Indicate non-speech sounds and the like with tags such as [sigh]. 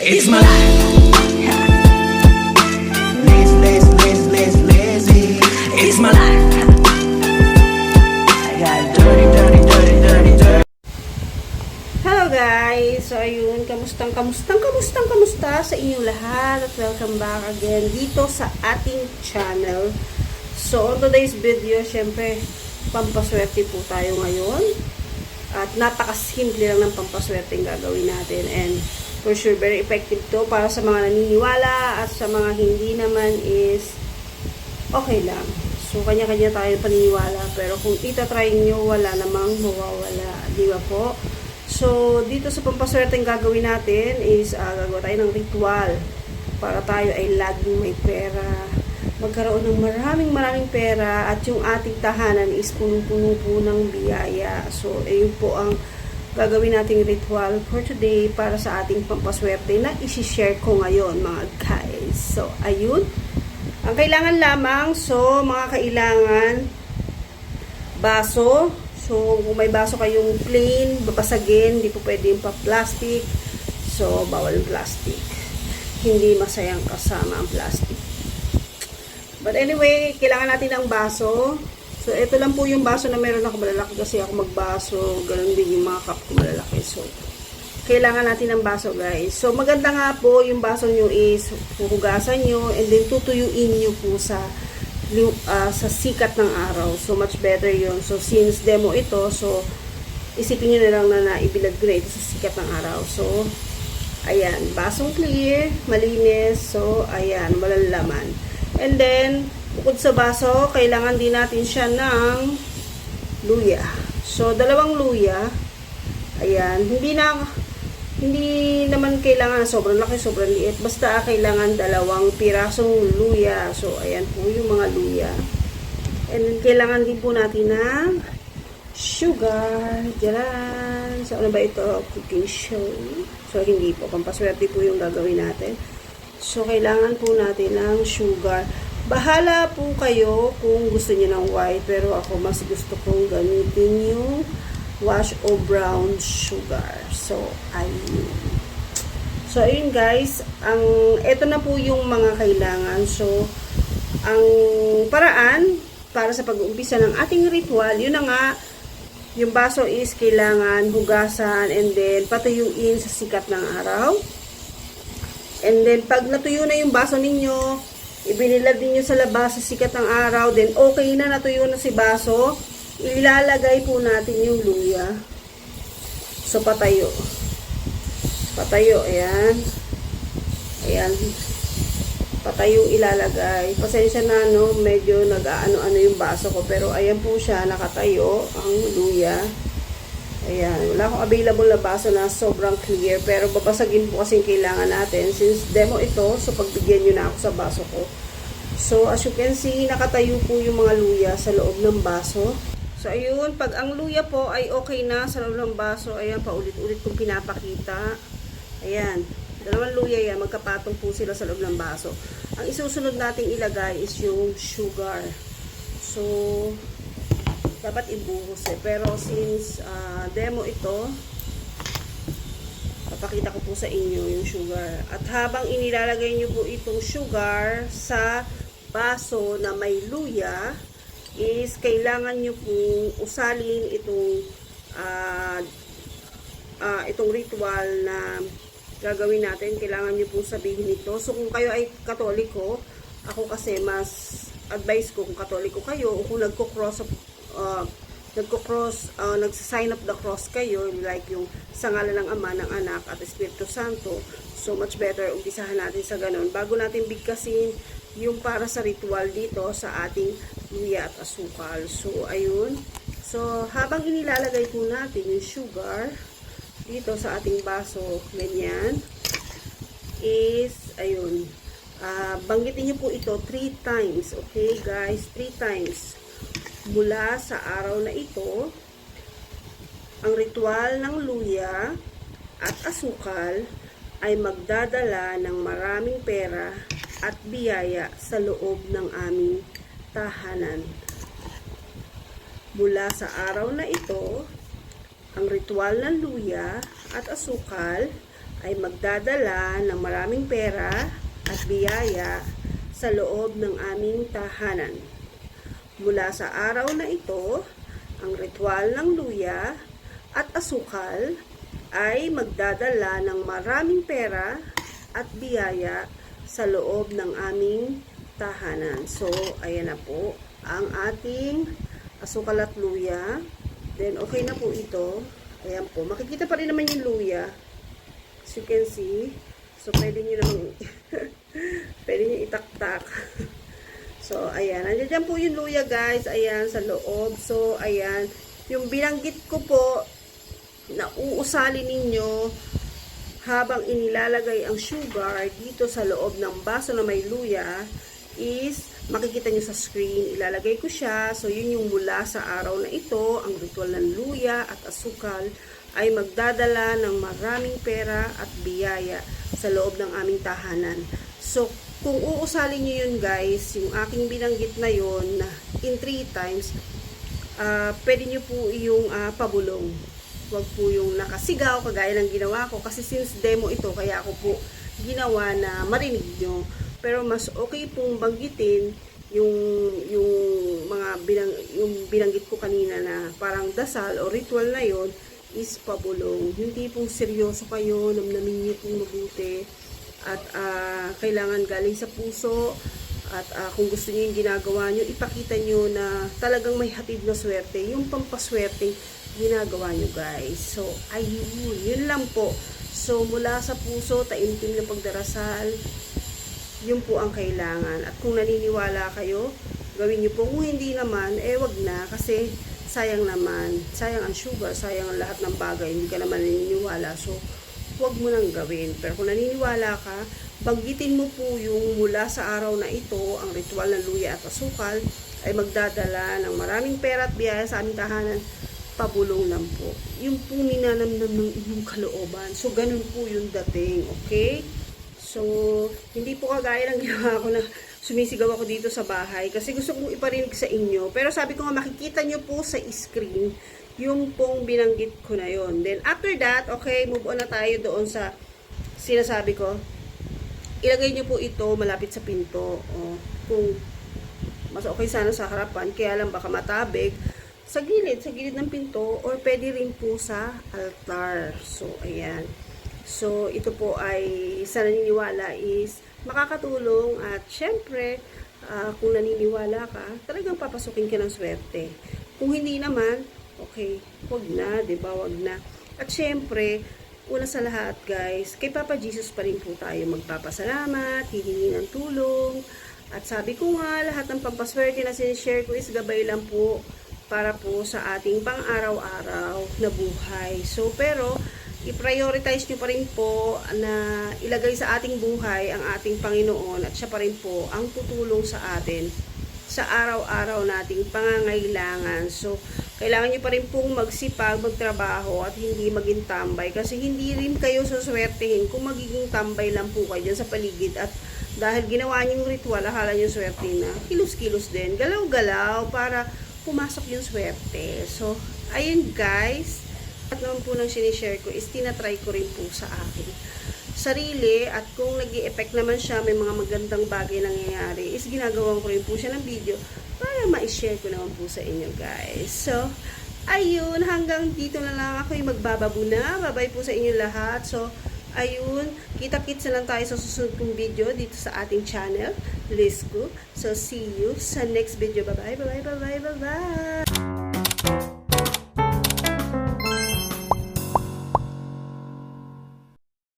It's my life. Lazy, lazy, lazy, lazy, lazy. It's my life. I got dirty, dirty, dirty, dirty, dirty. Hello guys! So ayun, kamustang kamustang kamustang kamusta sa inyong lahat at welcome back again dito sa ating channel. So on today's video, syempre pampaswerte po tayo ngayon. At napakasimple lang ng pampaswerte yung gagawin natin and for sure very effective to para sa mga naniniwala at sa mga hindi naman is okay lang. So, kanya-kanya tayo paniniwala. Pero kung itatry nyo, wala namang mawawala. Di ba po? So, dito sa pampaswerte ang gagawin natin is uh, gagawa tayo ng ritual para tayo ay laging may pera. Magkaroon ng maraming maraming pera at yung ating tahanan is punong-puno po ng biyaya. So, ayun po ang gagawin nating ritual for today para sa ating pampaswerte na isi-share ko ngayon mga guys. So, ayun. Ang kailangan lamang, so, mga kailangan, baso. So, kung may baso kayong plain, babasagin, hindi po pwede yung pa-plastic. So, bawal plastic. Hindi masayang kasama ang plastic. But anyway, kailangan natin ng baso. So, ito lang po yung baso na meron ako malalaki kasi ako magbaso. Ganun din yung mga cup ko malalaki. So, kailangan natin ng baso guys. So maganda nga po yung baso nyo is huhugasan nyo and then tutuyuin nyo po sa uh, sa sikat ng araw. So much better yun. So since demo ito, so isipin nyo na lang na naibilad ko na ito sa sikat ng araw. So ayan, basong clear, malinis. So ayan, walang laman. And then, bukod sa baso, kailangan din natin siya ng luya. So dalawang luya. Ayan, hindi na hindi naman kailangan sobrang laki, sobrang liit. Basta kailangan dalawang pirasong luya. So, ayan po yung mga luya. And kailangan din po natin ng sugar. Diyan. So, ano ba ito? Cooking show. So, hindi po. Pampaswerte po yung gagawin natin. So, kailangan po natin ng sugar. Bahala po kayo kung gusto niyo ng white. Pero ako, mas gusto kong gamitin yung wash o brown sugar. So, ayun. So, ayun guys. Ang, ito na po yung mga kailangan. So, ang paraan para sa pag-uumpisa ng ating ritual, yun na nga, yung baso is kailangan hugasan and then patuyuin sa sikat ng araw. And then, pag natuyo na yung baso ninyo, ibinilad ninyo sa labas sa sikat ng araw, then okay na natuyo na si baso, ilalagay po natin yung luya. So, patayo. Patayo, ayan. Ayan. Patayo ilalagay. Pasensya na, no, medyo nag-ano-ano yung baso ko. Pero, ayan po siya, nakatayo, ang luya. Ayan. Wala akong available na baso na sobrang clear. Pero, babasagin po kasi kailangan natin. Since demo ito, so, pagbigyan nyo na ako sa baso ko. So, as you can see, nakatayo po yung mga luya sa loob ng baso. So, ayun, pag ang luya po ay okay na sa loob ng baso, ayan, paulit-ulit kong pinapakita. Ayan, dalawang luya yan, magkapatong po sila sa loob ng baso. Ang isusunod nating ilagay is yung sugar. So, dapat ibuhos eh. Pero since uh, demo ito, papakita ko po sa inyo yung sugar. At habang inilalagay nyo po itong sugar sa baso na may luya, is kailangan nyo pong usalin itong uh, uh, itong ritual na gagawin natin. Kailangan nyo pong sabihin ito. So, kung kayo ay katoliko, ako kasi mas advice ko kung katoliko kayo o kung nagko-cross uh, nagko-cross, uh, nagsa-sign up the cross kayo, like yung sa ngalan ng Ama, ng Anak, at Espiritu Santo, so much better, umpisahan natin sa ganun. Bago natin bigkasin yung para sa ritual dito sa ating luya at asukal. So, ayun. So, habang inilalagay po natin yung sugar dito sa ating baso, ganyan, is, ayun, uh, banggitin nyo po ito 3 times, okay guys? 3 times. Mula sa araw na ito, ang ritual ng luya at asukal ay magdadala ng maraming pera at biyaya sa loob ng aming tahanan. Mula sa araw na ito, ang ritual ng luya at asukal ay magdadala ng maraming pera at biyaya sa loob ng aming tahanan. Mula sa araw na ito, ang ritual ng luya at asukal ay magdadala ng maraming pera at biyaya sa loob ng aming tahanan. So, ayan na po ang ating asukal at luya. Then, okay na po ito. Ayan po. Makikita pa rin naman yung luya. As you can see. So, pwede nyo naman [laughs] pwede nyo itaktak. [laughs] so, ayan. Nandiyan dyan po yung luya, guys. Ayan, sa loob. So, ayan. Yung binanggit ko po na uusalin ninyo habang inilalagay ang sugar dito sa loob ng baso na may luya is makikita nyo sa screen. Ilalagay ko siya. So, yun yung mula sa araw na ito. Ang ritual ng luya at asukal ay magdadala ng maraming pera at biyaya sa loob ng aming tahanan. So, kung uusalin nyo yun guys, yung aking binanggit na yun in 3 times, ah pwede nyo po yung ah, pabulong. Huwag po yung nakasigaw, kagaya ng ginawa ko. Kasi since demo ito, kaya ako po ginawa na marinig nyo. Pero mas okay pong banggitin yung yung mga binang, yung binanggit ko kanina na parang dasal o ritual na yon is pabulong. Hindi pong seryoso kayo, namnamin niyo pong mabuti at ah, kailangan galing sa puso at ah, kung gusto niyo yung ginagawa niyo, ipakita niyo na talagang may hatid na swerte. Yung pampaswerte, ginagawa niyo guys. So, ayun, yun lang po. So, mula sa puso, taimtim na pagdarasal, yun po ang kailangan. At kung naniniwala kayo, gawin niyo po. Kung hindi naman, eh wag na kasi sayang naman. Sayang ang sugar, sayang ang lahat ng bagay. Hindi ka naman naniniwala. So, wag mo nang gawin. Pero kung naniniwala ka, banggitin mo po yung mula sa araw na ito, ang ritual ng luya at asukal, ay magdadala ng maraming pera at biyaya sa aming tahanan pabulong lang po. Yung po ninanamnam ng inyong kalooban. So, ganun po yung dating, okay? So, hindi po kagaya ng ginawa ko na sumisigaw ako dito sa bahay kasi gusto kong iparinig sa inyo. Pero sabi ko nga, makikita nyo po sa screen yung pong binanggit ko na yon. Then, after that, okay, move on na tayo doon sa sinasabi ko. Ilagay nyo po ito malapit sa pinto. O, kung mas okay sana sa harapan, kaya lang baka matabig, sa gilid, sa gilid ng pinto, or pwede rin po sa altar. So, ayan. So, ito po ay sa naniniwala is makakatulong at syempre, ah, kung naniniwala ka, talagang papasukin ka ng swerte. Kung hindi naman, okay, wag na, ba? Wag na. At syempre, una sa lahat guys, kay Papa Jesus pa rin po tayo magpapasalamat, hihingi ng tulong. At sabi ko nga, lahat ng pampaswerte na sinishare ko is gabay lang po para po sa ating pang-araw-araw na buhay. So, pero, i-prioritize nyo pa rin po na ilagay sa ating buhay ang ating Panginoon at siya pa rin po ang tutulong sa atin sa araw-araw nating pangangailangan. So, kailangan nyo pa rin pong magsipag, magtrabaho at hindi maging tambay. Kasi hindi rin kayo suswertehin kung magiging tambay lang po kayo sa paligid. At dahil ginawa nyo yung ritual, akala nyo swerte na, kilos-kilos din, galaw-galaw para pumasok yung swerte. So, ayun guys, at naman po nang sinishare ko is tinatry ko rin po sa akin sarili at kung nag effect naman siya, may mga magandang bagay nangyayari, is ginagawan ko rin po siya ng video para ma-share ko naman po sa inyo guys. So, ayun, hanggang dito na lang ako yung magbababu na. Babay po sa inyo lahat. So, ayun, kita-kits na lang tayo sa susunod kong video dito sa ating channel, Lisco. So, see you sa next video. Bye-bye, bye-bye, bye-bye, bye-bye.